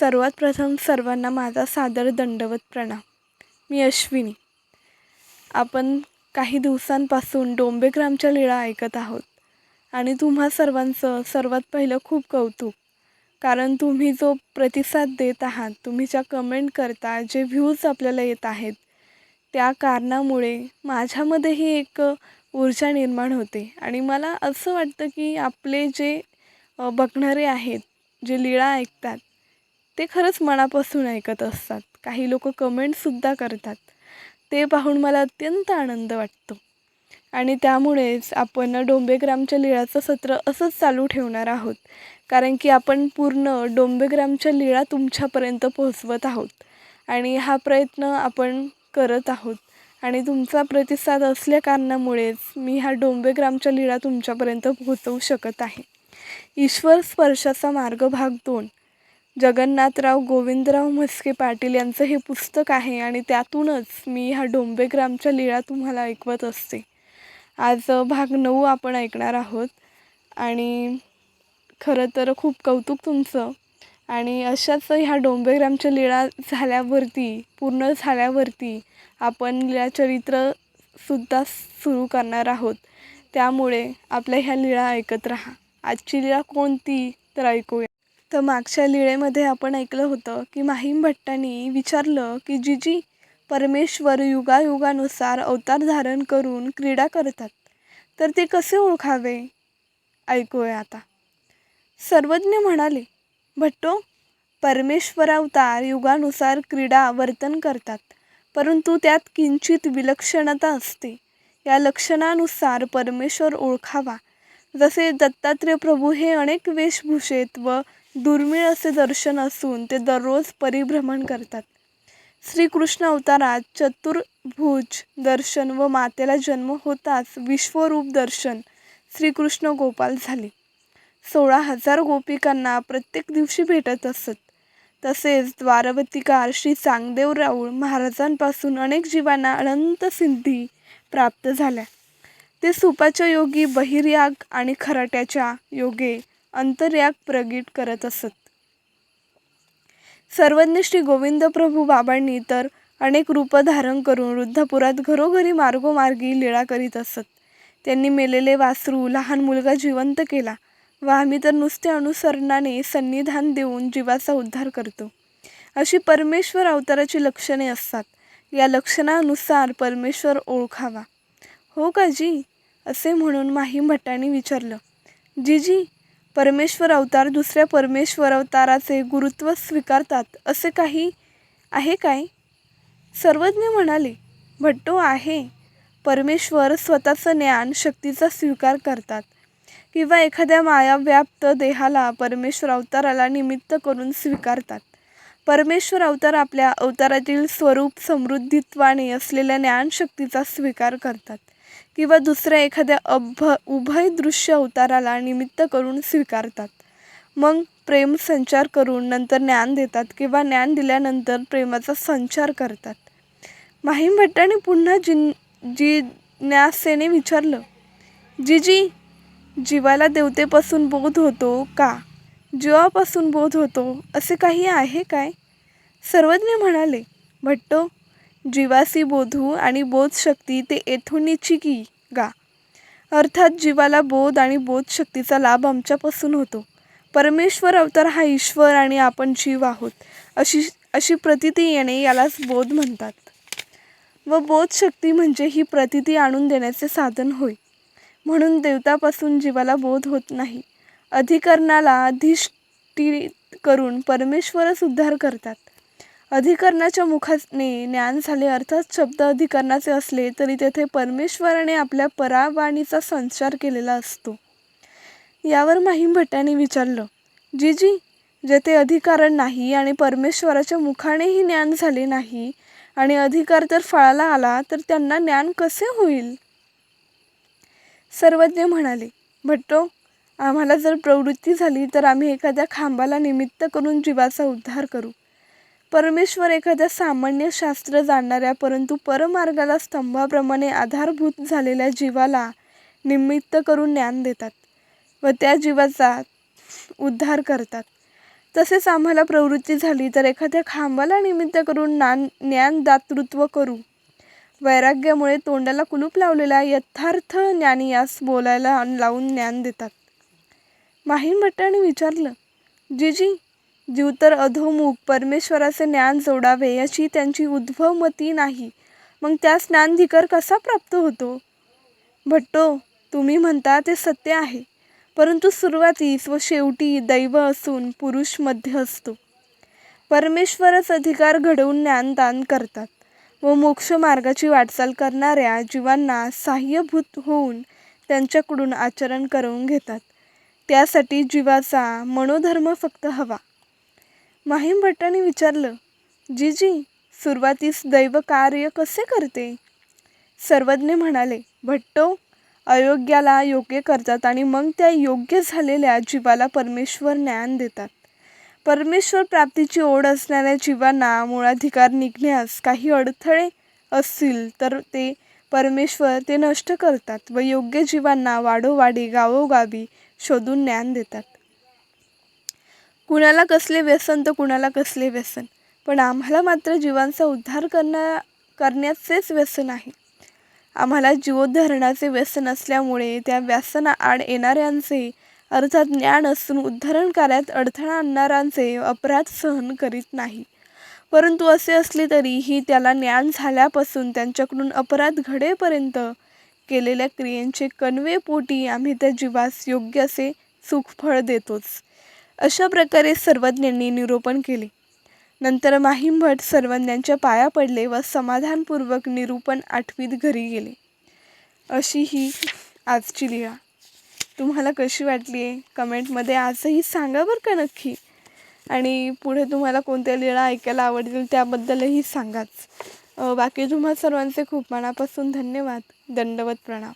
सर्वात प्रथम सर्वांना माझा सादर दंडवत प्रणाम. मी अश्विनी. आपण काही दिवसांपासून डोंबेग्रामच्या लीळा ऐकत आहोत आणि तुम्हा सर्वांचं सर्वात पहिलं खूप कौतुक. कारण तुम्ही जो प्रतिसाद देत आहात तुम्ही ज्या कमेंट करता जे व्ह्यूज आपल्याला येत आहेत त्या कारणामुळे माझ्यामध्येही एक ऊर्जा निर्माण होते. आणि मला असं वाटतं की आपले जे बघणारे आहेत जे लीळा ऐकतात ते खरंच मनापासून ऐकत असतात. काही लोक कमेंटसुद्धा करतात. ते पाहून मला अत्यंत आनंद वाटतो. आणि त्यामुळेच आपण डोंबेग्रामच्या लीळाचं सत्र असंच चालू ठेवणार आहोत. कारण की आपण पूर्ण डोंबेग्रामच्या लीळा तुमच्यापर्यंत पोहोचवत आहोत. आणि हा प्रयत्न आपण करत आहोत. आणि तुमचा प्रतिसाद असल्या कारणामुळेच मी हा डोंबेग्रामच्या लीळा तुमच्यापर्यंत पोहोचवू शकत आहे. ईश्वर स्पर्शाचा मार्ग भाग दोन. जगन्नाथराव गोविंदराव म्हस्के पाटील यांचं हे पुस्तक आहे आणि त्यातूनच मी ह्या डोंबेग्रामच्या लीळा तुम्हाला ऐकवत असते. आज भाग नऊ आपण ऐकणार आहोत आणि खरं तर खूप कौतुक तुमचं आणि अशाच ह्या डोंबेग्रामच्या लीळा झाल्यावरती पूर्ण झाल्यावरती आपण लीळाचरित्रसुद्धा सुरू करणार आहोत. त्यामुळे आपल्या ह्या लीळा ऐकत राहा. आजची लीळा कोणती? तर ऐकूया. तर मागच्या लीळेमध्ये आपण ऐकलं होतं की माहीम भट्टांनी विचारलं की जिजी परमेश्वर युगायुगानुसार अवतार धारण करून क्रीडा करतात तर ते कसे ओळखावे? ऐकूया आता. सर्वज्ञ म्हणाले भट्टो परमेश्वरावतार युगानुसार क्रीडा वर्तन करतात परंतु त्यात किंचित विलक्षणता असते. या लक्षणानुसार परमेश्वर ओळखावा. जसे दत्तात्रय प्रभू हे अनेक वेशभूषेत व दुर्मिळ असे दर्शन असून ते दररोज परिभ्रमण करतात. श्रीकृष्ण अवतारात चतुर्भुज दर्शन व मातेला जन्म होताच विश्वरूप दर्शन श्रीकृष्ण गोपाल झाले. सोळा हजार गोपिकांना प्रत्येक दिवशी भेटत असत. तसेच द्वारवतीकार श्री चांगदेव राऊळ महाराजांपासून अनेक जीवांना अनंत सिद्धी प्राप्त झाल्या. ते सुपाच्या योगी बहिर्याग आणि खराट्याच्या योगे अंतर्याग प्रगीट करत असत. सर्वज्ञ श्री गोविंद प्रभू बाबांनी तर अनेक रूप धारण करून वृद्धपुरात घरोघरी मार्गोमार्गी लीळा करीत असत. त्यांनी मेलेले वासरू लहान मुलगा जिवंत केला व आम्ही तर नुसत्या अनुसरणाने सन्निधान देऊन जीवाचा उद्धार करतो. अशी परमेश्वर अवताराची लक्षणे असतात. या लक्षणानुसार परमेश्वर ओळखावा. हो का जी? असे म्हणून माहीम भट्टांनी विचारलं. जी जी परमेश्वर अवतार दुसऱ्या परमेश्वर अवताराचे गुरुत्व स्वीकारतात असे काही आहे काय? सर्वज्ञ म्हणाले भट्टो आहे. परमेश्वर स्वतःचं ज्ञान शक्तीचा स्वीकार करतात. किंवा एखाद्या मायाव्याप्त देहाला परमेश्वर अवताराला निमित्त करून स्वीकारतात. परमेश्वर अवतार आपल्या अवतारातील स्वरूप समृद्धित्वाने असलेल्या ज्ञानशक्तीचा स्वीकार करतात किंवा दुसऱ्या एखाद्या अभ उभय दृश्य अवताराला निमित्त करून स्वीकारतात. मग प्रेम संचार करून नंतर ज्ञान देतात किंवा ज्ञान दिल्यानंतर प्रेमाचा संचार करतात. माहीम भट्टाने पुन्हा जिन जिज्ञासेने विचारलं जी जी जीवाला देवतेपासून बोध होतो का? जीवापासून बोध होतो असे काही आहे काय? सर्वज्ञ म्हणाले भट्टो जीवासी बोधू आणि बोधशक्ती ते येथुनीची की गा. अर्थात जीवाला बोध आणि बोधशक्तीचा लाभ आमच्यापासून होतो. परमेश्वर अवतार हा ईश्वर आणि आपण जीव आहोत. अशी अशी प्रतिती येणे यालाच बोध म्हणतात. व बोधशक्ती म्हणजे ही प्रतिती आणून देण्याचे साधन होय. म्हणून देवतापासून जीवाला बोध होत नाही. अधिकरणाला अधिष्ठित करून परमेश्वरच उद्धार करतात. अधिकरणाच्या मुखाने ज्ञान झाले. अर्थात शब्द अधिकरणाचे असले तरी तेथे परमेश्वराने आपल्या परावाणीचा संचार केलेला असतो. यावर माहीम भट्टाने विचारलं जी जी जेथे अधिकारण नाही आणि परमेश्वराच्या मुखानेही ज्ञान झाले नाही आणि अधिकार तर फळाला आला तर त्यांना ज्ञान कसे होईल? सर्वज्ञ म्हणाले भट्टो आम्हाला जर प्रवृत्ती झाली तर आम्ही एखाद्या खांबाला निमित्त करून जीवाचा उद्धार करू. परमेश्वर एखाद्या सामान्य शास्त्र जाणणाऱ्या परंतु परमार्गाला स्तंभाप्रमाणे आधारभूत झालेल्या जीवाला निमित्त करून ज्ञान देतात व त्या जीवाचा उद्धार करतात. तसेच आम्हाला प्रवृत्ती झाली तर एखाद्या खांबाला निमित्त करून नान ज्ञानदातृत्व करू. वैराग्यामुळे तोंडाला कुलूप लावलेल्या यथार्थ ज्ञानी यास बोलायला लावून ज्ञान देतात. माहीम भट्टाने विचारलं जीजी जीव तर अधोमुख परमेश्वराचे ज्ञान जोडावे याची त्यांची उद्भवमती नाही. मग त्यास ज्ञानधिकार कसा प्राप्त होतो? भट्टो तुम्ही म्हणता ते सत्य आहे परंतु सुरुवातीस व शेवटी दैव असून पुरुष मध्य असतो. परमेश्वरच अधिकार घडवून ज्ञानदान करतात व मोक्ष मार्गाची वाटचाल करणाऱ्या जीवांना सहाय्यभूत होऊन त्यांच्याकडून आचरण करवून घेतात. त्यासाठी जीवाचा मनोधर्म फक्त हवा. माहीम भट्टाने विचारलं जीजी सुरुवातीस दैव कार्य कसे करते? सर्वज्ञ म्हणाले भट्टो अयोग्याला योग्य करतात आणि मग त्या योग्य झालेल्या जीवाला परमेश्वर ज्ञान देतात. परमेश्वर प्राप्तीची ओढ असणाऱ्या जीवांना मुळाधिकार निघण्यास काही अडथळे असतील तर ते परमेश्वर ते नष्ट करतात व योग्य जीवांना वाडोवाडी गावोगावी शोधून ज्ञान देतात. कुणाला कसले व्यसन तर कुणाला कसले व्यसन. पण आम्हाला मात्र जीवांचा उद्धार करण्या करण्याचेच व्यसन आहे. आम्हाला जीवोद्धरणाचे व्यसन असल्यामुळे त्या व्यसनाआड येणाऱ्यांचे अर्थात ज्ञान असून उद्धरण कार्यात अडथळा आणणाऱ्यांचे अपराध सहन करीत नाही. परंतु असे असले तरीही त्याला ज्ञान झाल्यापासून त्यांच्याकडून अपराध घडेपर्यंत केलेल्या क्रियेंचे कणवे पोटी आम्ही त्या जीवास योग्य असे सुखफळ देतोच. अशा प्रकारे सर्वज्ञांनी निरूपण केले. नंतर माहीमभट सर्वज्ञांच्या पाया पडले व समाधानपूर्वक निरूपण आठवीत घरी गेले. अशी ही आजची लिळा तुम्हाला कशी वाटली आहे कमेंटमध्ये आजही सांगा बरं का नक्की. आणि पुढे तुम्हाला कोणत्या लिळा ऐकायला आवडतील त्याबद्दलही सांगाच. बाकी तुम्हा सर्वांचे खूप मनापासून धन्यवाद. दंडवत प्रणाम.